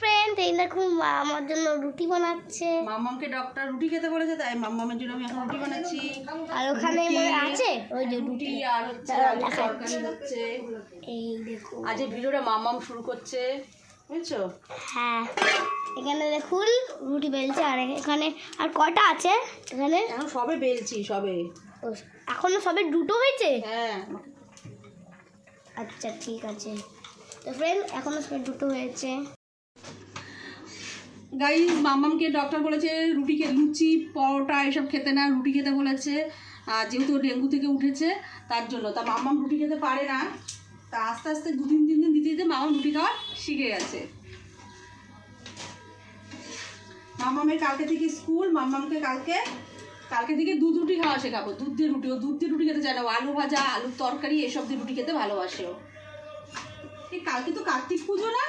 Friend এই দেখুন মা আমার জন্য রুটি বানাচ্ছে। মাম্মামকে ডক্টর রুটি খেতে বলেছে তাই মাম্মামের জন্য আমি এখন রুটি বানাচ্ছি। আর ওখানে আছে? ওই যে রুটি। আর হচ্ছে তরকারি হচ্ছে। এই দেখুন আজ এই ভিডিওটা মাম্মাম শুরু করছে। বুঝছ? হ্যাঁ। এখানে দেখুন রুটি বেলছে আর এখানে আর কটা আছে এখানে? এখন সবে বেলছি সবে। এখনও সবে দুটো হয়েছে? হ্যাঁ। আচ্ছা ঠিক আছে। তো ফ্রেন্ড এখনও সবে দুটো হয়েছে। গাই মাম্মামকে ডক্টর বলেছে রুটি লুচি, পরোটা এসব খেতে না, রুটি খেতে বলেছে। আর যেহেতু ডেঙ্গু থেকে উঠেছে, তার জন্য। তা মাম্মাম রুটি খেতে পারে না। তা আস্তে আস্তে দু তিন তিন দিন দিতে দিতে মামাম রুটি খাওয়া শিখে গেছে। মাম্মামের কালকে থেকে স্কুল মাম্মামকে কালকে কালকে থেকে দুধ রুটি খাওয়া শেখাবো। দুধ দিয়ে রুটি, ও দুধ দিয়ে রুটি খেতে চায় না। আলু ভাজা, আলুর তরকারি, এসব দিয়ে রুটি খেতে ভালোবাসে ও। কালকে তো কার্তিক পুজো না?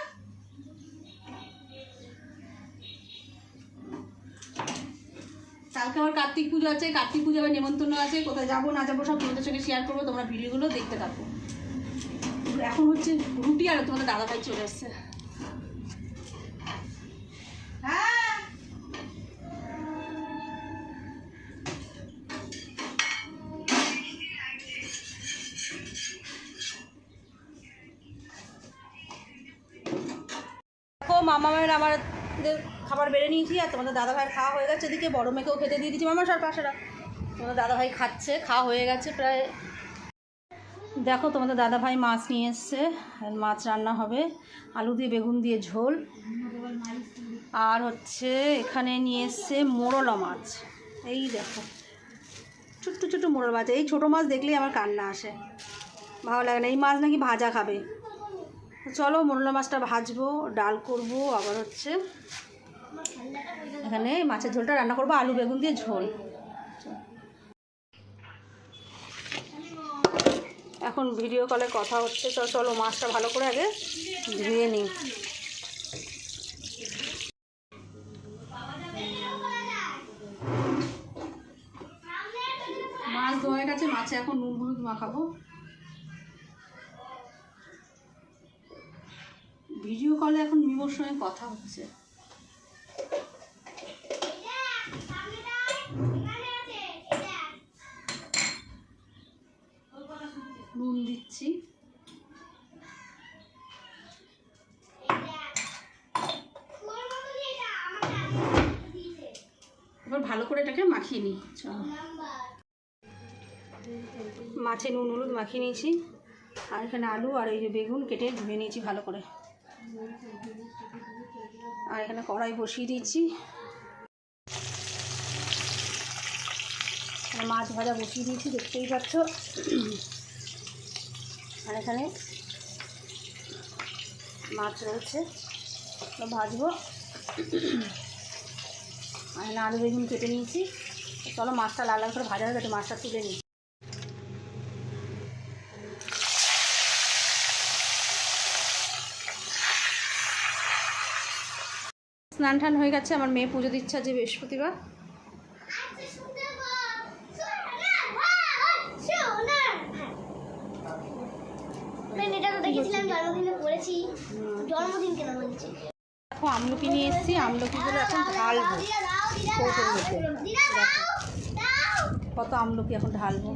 কালকে আমার কার্তিক পুজো আছে কার্তিক পুজো আবার নেমন্তন্ন আছে কোথায় যাব না যাব সব তোমাদের সঙ্গে শেয়ার করব তোমরা ভিডিওগুলো দেখতে থাকো। এখন হচ্ছে রুটি আর তোমাদের দাদাভাই চলে এসছে হ্যাঁ। দেখো মামামের আমার খাবার বেড়ে নিয়েছি আর তোমাদের দাদাভাইয়ের খাওয়া হয়ে গেছে। এদিকে বড় মেয়েকেও খেতে দিয়ে দিচ্ছি মামা সর পাশেরা। তোমাদের দাদাভাই খাচ্ছে, খাওয়া হয়ে গেছে প্রায়। দেখো, তোমাদের দাদাভাই মাছ নিয়ে এসছে। মাছ রান্না হবে। আলু দিয়ে, বেগুন দিয়ে ঝোল। আর হচ্ছে এখানে নিয়ে এসছে মোরলা মাছ। এই দেখো, ছোট্ট ছোট্ট মোরল মাছ। এই ছোটো মাছ দেখলেই আমার কান্না আসে। ভালো লাগে না। এই মাছ নাকি ভাজা খাবে। চলো মোরলা মাছটা ভাজবো, ডাল করব, আবার হচ্ছে এখানে মাছের ঝোলটা রান্না করব, আলু, বেগুন দিয়ে ঝোল। এখন ভিডিও কলে কথা হচ্ছে, তো চলো মাছটা ভালো করে আগে ধুয়ে নিই। মাছ ধোয়া গেছে, মাছে এখন নুন হলুদ মাখাবো। ভিডিও কলে এখন মিমোর সঙ্গে কথা হচ্ছে। দিচ্ছি। এবার ভালো করে এটাকে মাখিয়ে নিই, চলো। মাছে নুন, হলুদ মাখিয়ে নিয়েছি। আর এখানে আলু আর এই যে বেগুন কেটে ধুয়ে নিয়েছি ভালো করে। আর এখানে কড়াই বসিয়ে দিয়েছি। মাছ ভাজা বসিয়ে দিয়েছি, দেখতেই পাচ্ছ। আর এখানে মাছ রয়েছে। ভাজবো। আর এখানে আলু বেগুন কেটে নিয়েছি। চলো মাছটা লাল করে ভাজা হয়ে গেছে, মাছটা তুলে নিই। স্নান টান হয়ে গেছে, আমার মেয়ে পুজো দিচ্ছে যে বৃহস্পতিবার। তো জন্মদিনে পড়েছি জন্মদিন কেন বলছি দেখো আমলকি নিয়ে এসেছি আমলকিগুলো এখন ঢালবো। কত আমলকি এখন ঢালবো।